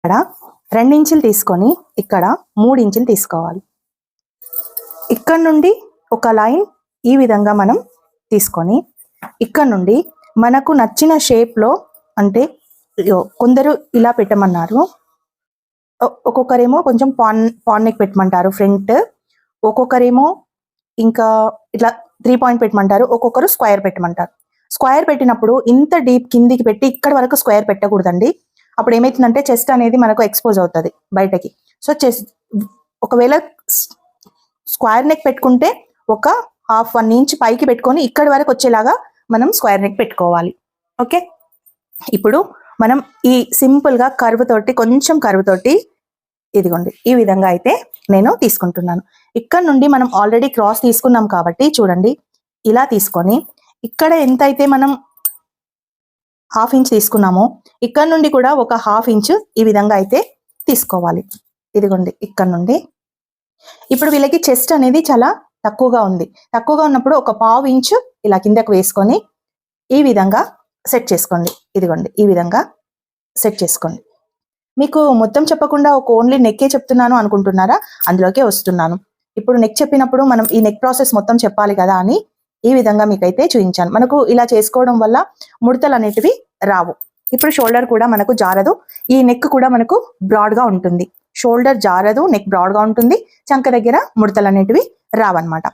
ఇక్కడ రెండు ఇంచులు తీసుకొని ఇక్కడ మూడు ఇంచులు తీసుకోవాలి. ఇక్కడ నుండి ఒక లైన్ ఈ విధంగా మనం తీసుకొని ఇక్కడ నుండి మనకు నచ్చిన షేప్లో అంటే కొందరు ఇలా పెట్టమన్నారు. ఒక్కొక్కరేమో కొంచెం పాన్ పాన్ నెక్ పెట్టమంటారు ఫ్రంట్ ఒక్కొక్కరేమో ఇంకా ఇట్లా త్రీ పాయింట్ పెట్టమంటారు. ఒక్కొక్కరు స్క్వేర్ పెట్టమంటారు. స్క్వేర్ పెట్టినప్పుడు ఇంత డీప్ కిందికి పెట్టి ఇక్కడ వరకు స్క్వేర్ పెట్టకూడదండి. అప్పుడు ఏమవుతుందంటే చెస్ట్ అనేది మనకు ఎక్స్పోజ్ అవుతుంది బయటకి. సో చెస్ట్ ఒకవేళ స్క్వేర్ నెక్ పెట్టుకుంటే ఒక హాఫ్ వన్ ఇంచ్ పైకి పెట్టుకొని ఇక్కడి వరకు వచ్చేలాగా మనం స్క్వేర్ నెక్ పెట్టుకోవాలి. ఓకే? ఇప్పుడు మనం ఈ సింపుల్గా కరువు కర్వ్ తోటి కొంచెం కర్వ్ తోటి ఇదిగోండి ఈ విధంగా అయితే నేను తీసుకుంటున్నాను. ఇక్కడ నుండి మనం ఆల్రెడీ క్రాస్ తీసుకున్నాం కాబట్టి చూడండి ఇలా తీసుకొని ఇక్కడ ఎంత అయితే మనం హాఫ్ ఇంచ్ తీసుకున్నామో. ఇక్కడ నుండి కూడా ఒక హాఫ్ ఇంచ్ ఈ విధంగా అయితే తీసుకోవాలి. ఇదిగోండి ఇక్కడ నుండి. ఇప్పుడు వీళ్ళకి చెస్ట్ అనేది చాలా తక్కువగా ఉంది. తక్కువగా ఉన్నప్పుడు ఒక పావు ఇంచు ఇలా కిందకు వేసుకొని ఈ విధంగా సెట్ చేసుకోండి. ఇదిగోండి ఈ విధంగా సెట్ చేసుకోండి. మీకు మొత్తం చెప్పకుండా ఒక ఓన్లీ నెక్కే చెప్తున్నాను అనుకుంటున్నారా? అందులోకే వస్తున్నాను. ఇప్పుడు నెక్ చెప్పినప్పుడు మనం ఈ నెక్ ప్రాసెస్ మొత్తం చెప్పాలి కదా అని ఈ విధంగా మీకైతే చూపించాను. మనకు ఇలా చేసుకోవడం వల్ల ముడతలు అనేటివి రావు. ఇప్పుడు షోల్డర్ కూడా మనకు జారదు. ఈ నెక్ కూడా మనకు బ్రాడ్గా ఉంటుంది. షోల్డర్ జారదు నెక్ బ్రాడ్గా ఉంటుంది. చంక దగ్గర ముడతలు అనేటివి రావన్నమాట.